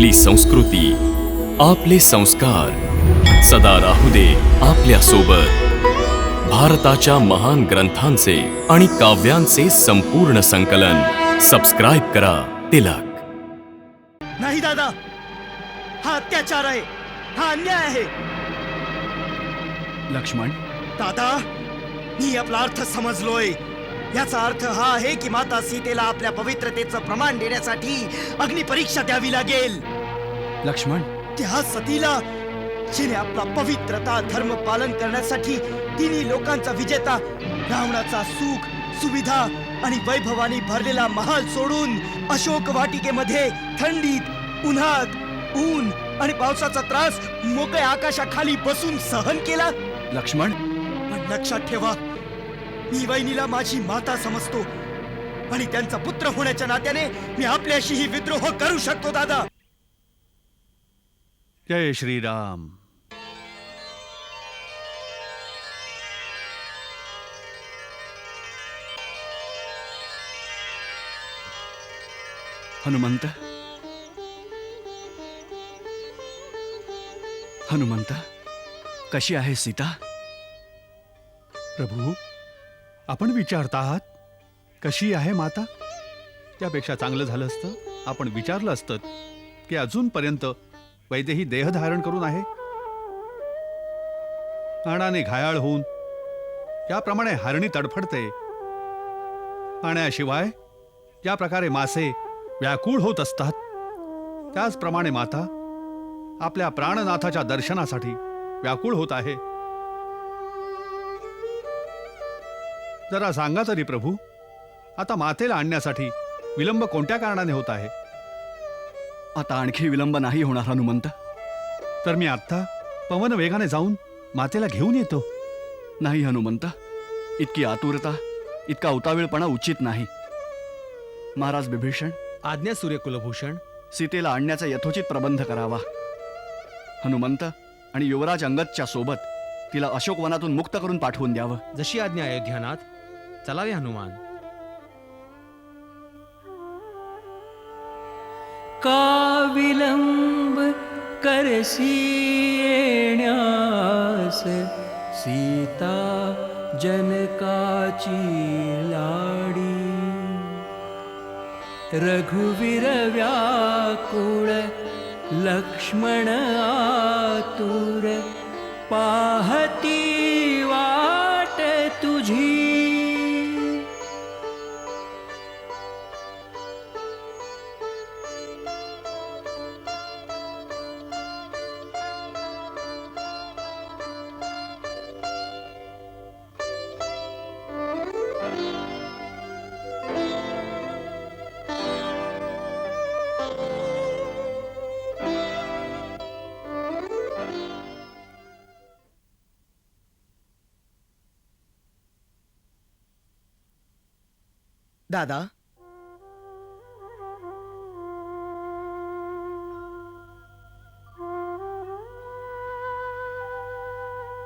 आपली संस्कृती आपले संस्कार. सदा राहू दे आपल्यासोबत भारताच्या महान ग्रंथांचे आणि काव्यांचे संपूर्ण संकलन. सबस्क्राईब करा तिलक. नाही दादा हा अत्याचार आहे हा अन्याय आहे. लक्ष्मण? दादा मी आपला अर्थ समजलोय. याचा अर्थ हा आहे की माता सीतेला आपल्या पवित्रतेचं प्रमाण देण्यासाठी अग्निपरीक्षा द्यावी लागेल. लक्ष्मण? त्या सतीला जिने आपला पवित्रता धर्म पालन करण्यासाठी तिन्ही लोकांचा विजेता रावणाचा सुख सुविधा आणि वैभवानी भरलेला महाल सोडून अशोक वाटिकेमध्ये थंडीत उन्हात ऊन आणि पावसाचा त्रास मोकळ्या आकाशाखाली बसून सहन केला. लक्ष्मण? पण लक्षात ठेवा मी वहिनीला माझी माता समजतो. आणि त्यांचा पुत्र होण्याच्या नात्याने मी आपल्याशीही विद्रोह करू शकतो दादा. जय श्रीराम. हनुमंत? हनुमंत कशी आहे सीता? प्रभू आपण विचारता आहात? कशी आहे माता? त्यापेक्षा चांगलं झालं असतं. आपण विचारलं असतं की अजूनपर्यंत वैदेही देहधारण करून आहे? अणाने घायाळ होऊन त्याप्रमाणे हरणी तडफडते. पाण्याशिवाय ज्या प्रकारे मासे व्याकुळ होत असतात. त्याचप्रमाणे माता आपल्या प्राणनाथाच्या दर्शनासाठी व्याकुळ होत आहे. जरा सांगा तरी प्रभू. आता मातेला आणण्यासाठी विलंब कोणत्या कारणाने होत आहे? आता आणखी विलंब नाही होणार हनुमंत. तर मी आत्ता पवन वेगाने जाऊन मातेला घेऊन येतो. नाही हनुमंत. इतकी आतुरता इतका उतावीळपणा उचित नाही. महाराज बिभीषण आज्ञा सूर्यकुलभूषण. सीतेला आणण्याचा यथोचित प्रबंध करावा. हनुमंत आणि युवराज अंगदच्या सोबत तिला अशोकवनातून मुक्त करून पाठवून द्यावं. जशी आज्ञा अयोध्यानाथ. चलावे हनुमान. का विलंब करसी येण्यास? सीता जनकाची लाडी. रघुवीर व्याकुळ लक्ष्मण आतुर पाहती दादा?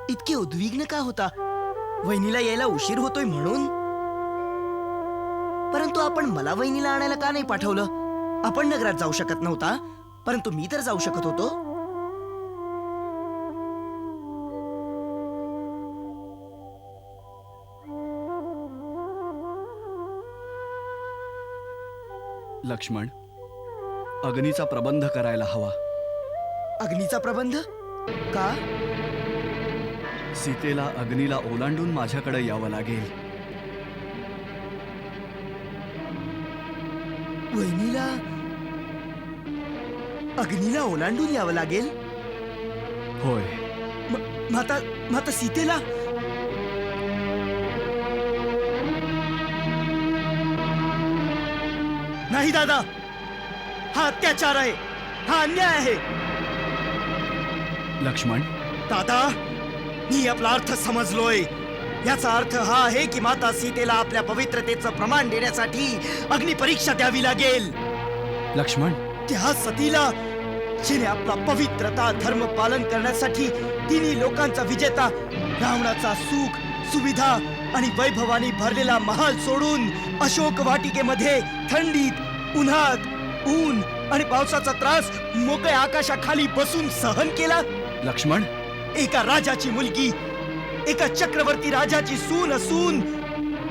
इतके उद्विग्न का होता? वहिनीला यायला उशीर होतोय म्हणून? परंतु आपण मला वहिनीला आणायला का नाही पाठवलं? आपण नगरात जाऊ शकत नव्हता परंतु मी तर जाऊ शकत होतो. लक्ष्मण अग्नीचा प्रबंध करायला हवा. अग्नीचा प्रबंध? का? सीतेला अग्नीला ओलांडून माझ्याकडे यावं लागेल. वहिनीला? अग्नीला ओलांडून यावं लागेल? होय. म- माता माता सीतेला? नाही दादा. हा अत्याचार आहे. हा अन्याय आहे. लक्ष्मण? दादा मी आपला अर्थ समजलोय. याचा अर्थ हा आहे की माता सीतेला आपल्या पवित्रतेचं प्रमाण देण्यासाठी अग्निपरीक्षा द्यावी लागेल. लक्ष्मण? त्या सतीला जिने आपला पवित्रता धर्म पालन करण्यासाठी तिन्ही लोकांचा विजेता रावणाचा सुख सुविधा आणि वैभवानी भरलेला महाल सोडून अशोक वाटिकेमध्ये थंडीत उन्हात ऊन आणि पावसाचा त्रास मोकळ्या आकाशाखाली बसून सहन केला? लक्ष्मण? एका राजाची मुलगी एका चक्रवर्ती राजाची सून असून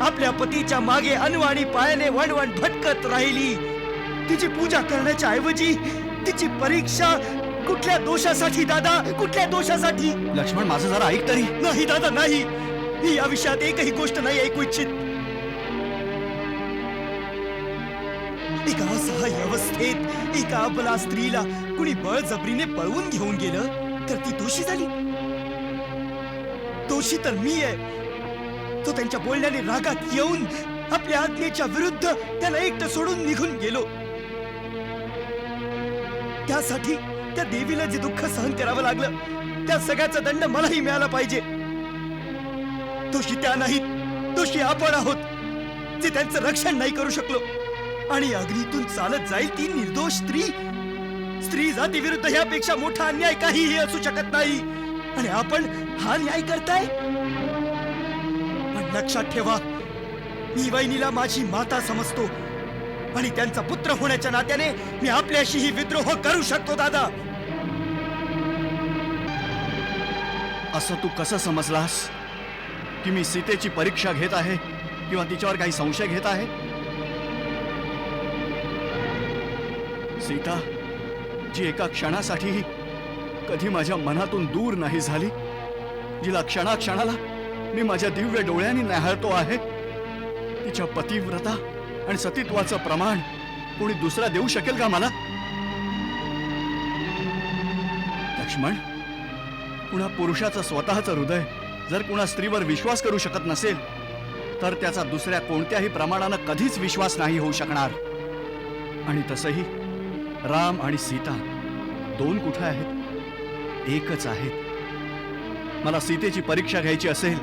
आपल्या पतीच्या मागे अनवाणी पायाने वणवण भटकत राहिली. तिची पूजा करण्याच्या ऐवजी तिची परीक्षा कुठल्या दोषासाठी दादा? कुठल्या दोषासाठी? लक्ष्मण माझं जरा ऐक तरी. नाही दादा नाही. मी या विषयात एकही गोष्ट नाही ऐकू इच्छित. एका असहाय्य अवस्थेत एका अबला स्त्रीला कुणी बळजबरीने पळवून घेऊन गेलं तर ती दोषी झाली. दोषी तर मी आहे. तो त्यांच्या बोलण्याने रागात येऊन आपल्या आज्ञेच्या विरुद्ध त्याला एकटं सोडून निघून गेलो. त्यासाठी त्या देवीला जे दुःख सहन करावं लागलं त्या सगळ्याचा दंड मलाही मिळाला पाहिजे. दोषी त्या नाहीत. दोषी आपण आहोत. जे त्यांचं रक्षण नाही करू शकलो. आणि अग्नीतून चालत जाईल ती निर्दोष स्त्री. स्त्री जाती विरुद्ध यापेक्षा मोठा अन्याय काहीही असू शकत नाही. आणि आपण हा न्याय करताय? पण लक्षात ठेवा मी वहिनीला माझी माता समजतो. आणि त्यांचा पुत्र होण्याच्या नात्याने मी आपल्याशीही विद्रोह करू शकतो दादा. असं तू कसं समजलास? की मी सीतेची परीक्षा घेत आहे किंवा तिच्यावर काही संशय घेत आहे? सीता जी एका क्षणासाठीही कधी माझ्या मनातून दूर नाही झाली जिला क्षणाक्षणाला मी माझ्या दिव्य डोळ्यांनी न्याहाळतो आहे तिच्या पतिव्रता आणि सतीत्वाचं प्रमाण कोणी दुसरा देऊ शकेल का मला? लक्ष्मण पुन्हा पुरुषाचं स्वतःचं हृदय जर कुणा स्त्रीवर विश्वास करू शकत नसेल तर त्याचा दुसऱ्या कोणत्याही प्रमाणानं कधीच विश्वास नाही होऊ शकणार. आणि तसंही राम आणि सीता दोन कुठे आहेत? एकच आहेत. मला सीतेची परीक्षा घ्यायची असेल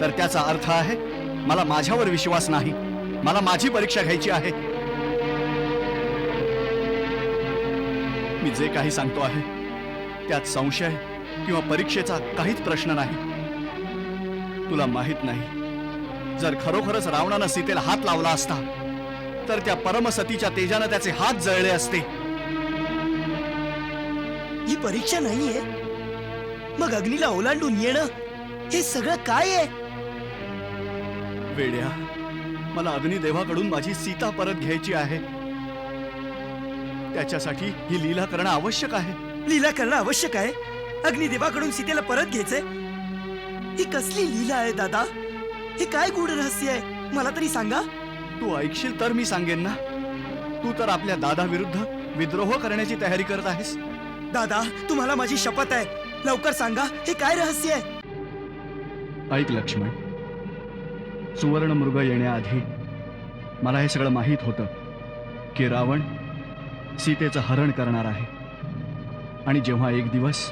तर त्याचा अर्थ आहे मला माझ्यावर विश्वास नाही. मला माझी परीक्षा घ्यायची आहे. मी जे काही सांगतो आहे त्यात संशय किंवा परीक्षेचा काहीच प्रश्न नाही. तुला माहीत नाही. जर खरोखरच रावणानं सीतेला हात लावला असता तर त्या परमसतीच्या तेजानं त्याचे हात जळले असते. ही परीक्षा नाहीये. मग अग्नीला ओलांडून येणं हे सगळं काय आहे? वेड्या मला अग्निदेवाकडून माझी सीता परत घ्यायची आहे. त्याच्यासाठी ही लीला करणं आवश्यक आहे. लीला करणं आवश्यक आहे? अग्निदेवाकडून सीतेला परत घ्यायचंय? ही कसली लीला आहे दादा? हे काय गूढ रहस्य आहे? मला तरी सांगा. तू ऐकशील तर मी सांगेन ना. तू तर आपल्या दादा विरुद्ध विद्रोह करण्याची तयारी करत आहेस. दादा तुम्हाला माझी शपथ आहे. लवकर सांगा हे काय रहस्य आहे? ऐक लक्ष्मण. सुवर्ण मृग येण्याआधी मला हे सगळं माहीत होतं की रावण सीतेचं हरण करणार आहे. आणि जेव्हा एक दिवस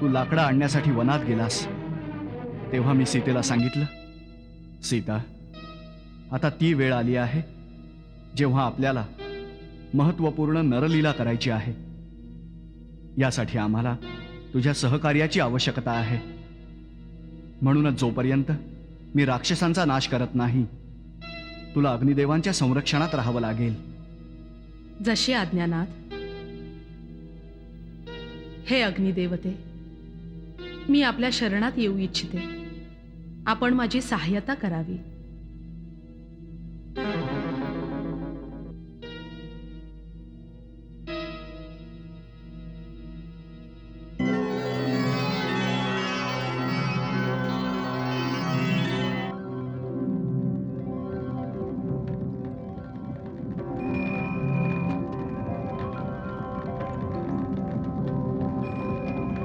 तू लाकडं आणण्यासाठी वनात गेलास तेव्हा मी सीतेला सांगितलं सीता आता ती वेळ आली आहे जेव्हा आपल्याला महत्त्वपूर्ण नरलीला करायची आहे. यासाठी आम्हाला तुझ्या सहकार्याची आवश्यकता आहे. म्हणूनच जोपर्यंत मी राक्षसांचा नाश करत नाही तुला अग्निदेवांच्या संरक्षणात राहावं लागेल. जशी आज्ञानाथ हे अग्निदेवते मी आपल्या शरणात येऊ इच्छिते. आपण माझी सहाय्यता करावी.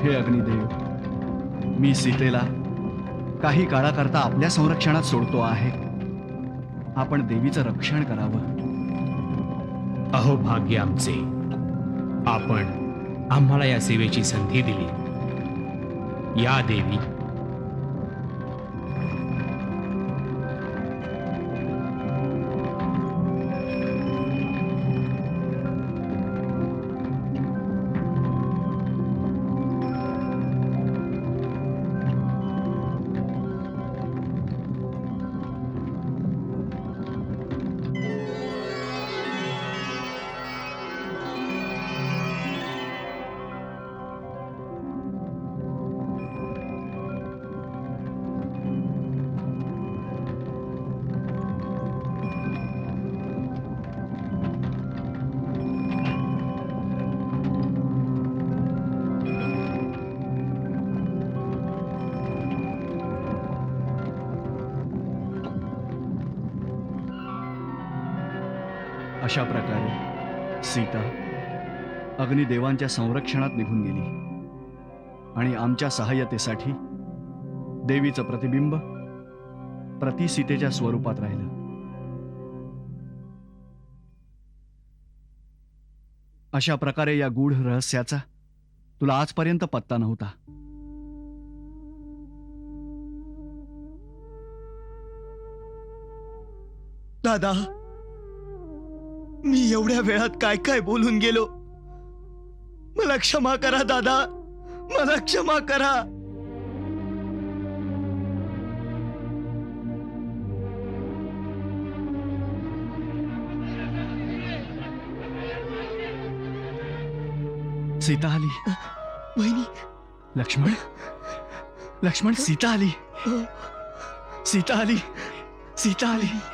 हे अग्निदेव मी सीतेला काही काळाकरता आपल्या संरक्षणात सोडतो आहे. आपण देवीचं रक्षण करावं. अहो भाग्य आमचे. आपण आम्हाला या सेवेची संधी दिली. या देवी अशा प्रकारे सीता अग्निदेवांच्या संरक्षणात निघून गेली आणि आमच्या सहाय्यतेसाठी देवीचं प्रतिबिंब प्रतिसीतेच्या स्वरूपात राहिलं. अशा प्रकारे या गूढ रहस्याचा तुला आजपर्यंत पत्ता नव्हता. दादा मी एवढ्या वेळात काय काय बोलून गेलो? मला क्षमा करा दादा. मला क्षमा करा. सीता आली. वहिनी. लक्ष्मण? लक्ष्मण सीता आली. सीता आली. सीता आली.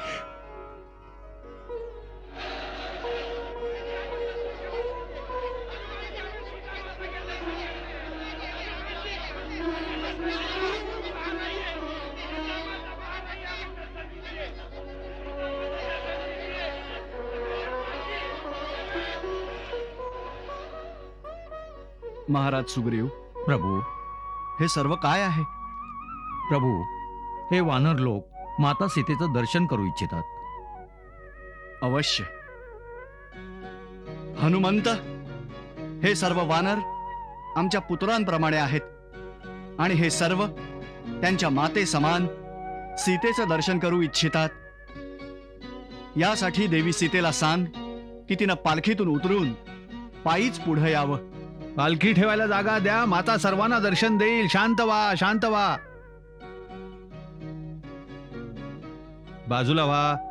महाराज सुग्रीव प्रभू हे सर्व काय आहे? प्रभू हे वानर लोक माता सीतेचं दर्शन करू इच्छितात. अवश्य. हनुमंत हे सर्व वानर आमच्या पुत्रांप्रमाणे आहेत. आणि हे सर्व त्यांच्या माते समान सीतेचं दर्शन करू इच्छितात. यासाठी देवी सीतेला सांग की तिनं पालखीतून उतरून पायीच पुढे यावं. पालखी ठेवायला जागा द्या माता सर्वांना दर्शन देईल. शांत व्हा शांत व्हा. बाजूला व्हा.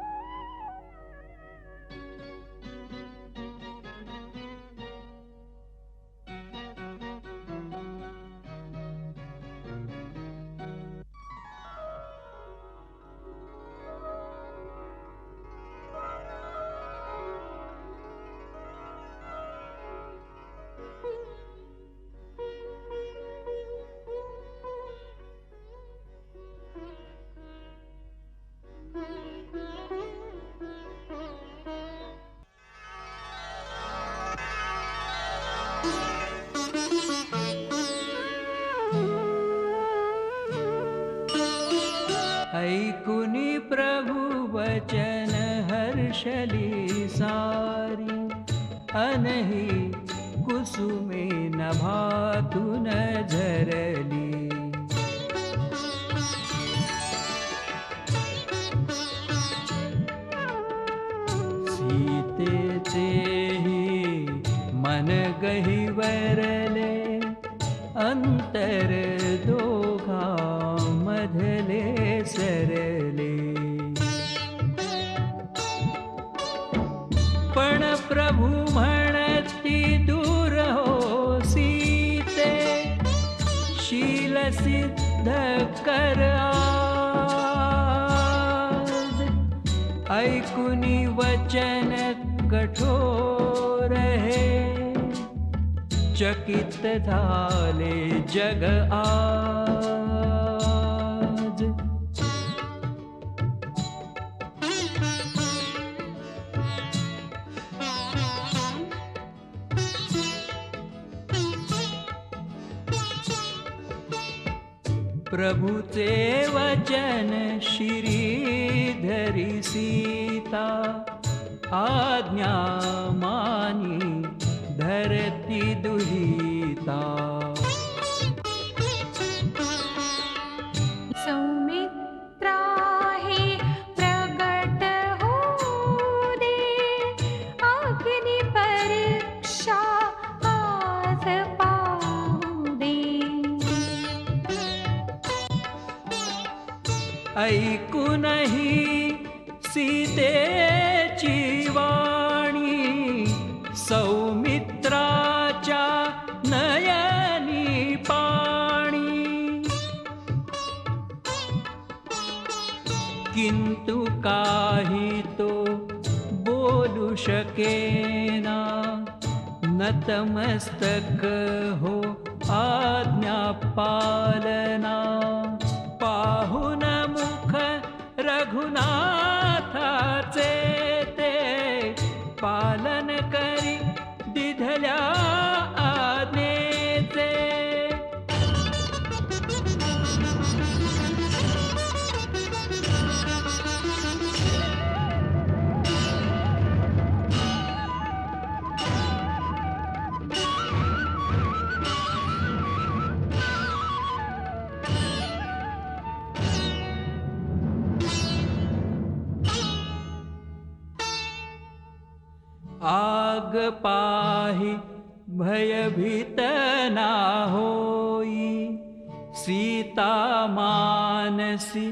अनहि कुसुमे नभातु न नभा सीते चेहि मन गहि वरले अन्तर कर ऐकुनी वचन कठोर हे। चकित झाले जग आ प्रभुचे वचन श्रीधरी सीता आज्ञा मानी धरती दुहिता किंतु काही तो बोलू शकेना। नतमस्तक हो आज्ञा पालना पाहुन मुख रघुनाथाचे ते पालन पाहि भयभीत ना होई सीता मानसि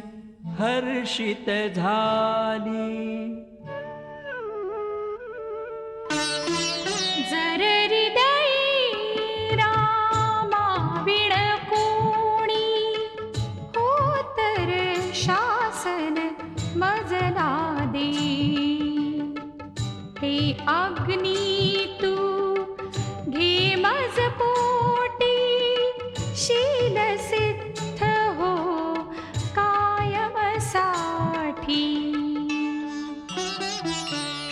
हर्षित झाली हृदयी राण अग्नि तु धीमसपोटी शीलसिद्ध हो कायमसाठी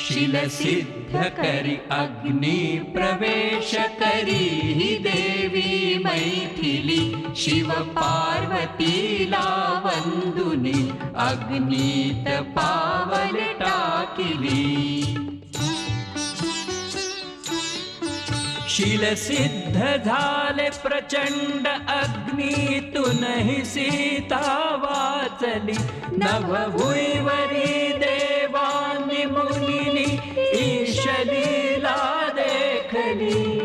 शीलसिद्ध करि अग्नि प्रवेश करी देवी मैथिली। शिव पार्वती नावुनि अग्नित पावन टाकिली। सिद्ध झाले प्रचंड अग्नीतूनही सीता वाचली. नभभुईवरी देवानी मुनीनी ईशलीला देखली.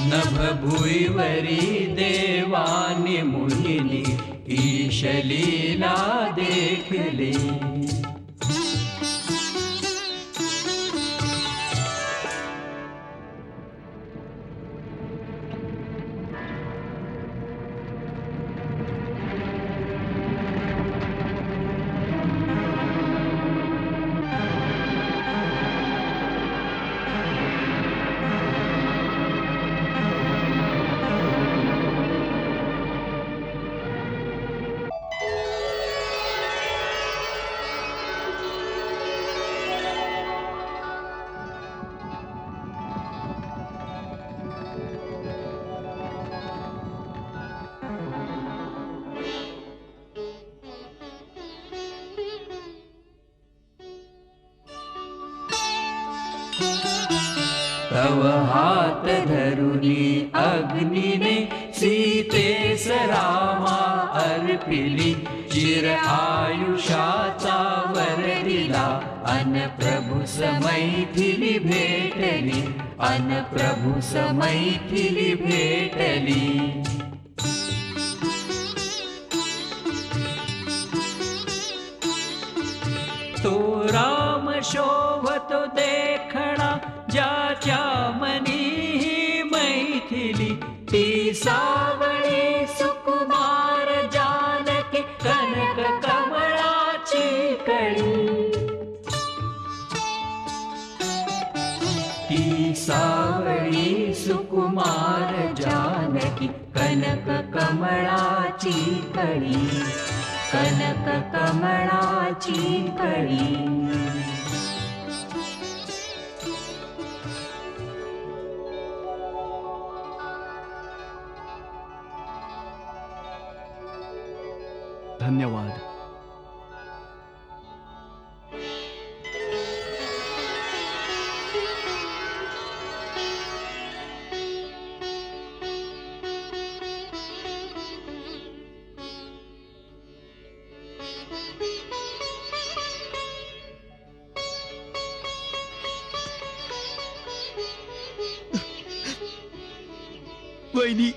नभभुईवरी देवानी मुनीनी ईशलीला देखली. तव हात धरुनी अग्निने सीतेस रामा अर्पिली। चिर आयुषाचा वर दिला। अन प्रभू समैथिली भेटली। अन प्रभू भेटली। तो राम शोभतो ज्याच्या मनी मैथिली. ती सावळी सुकुमार जानके कनक कमळाची कळी. ती सावळी सुकुमार जानकी कनक कमळाची कळी. कनक कमळाची कळी. वहिनी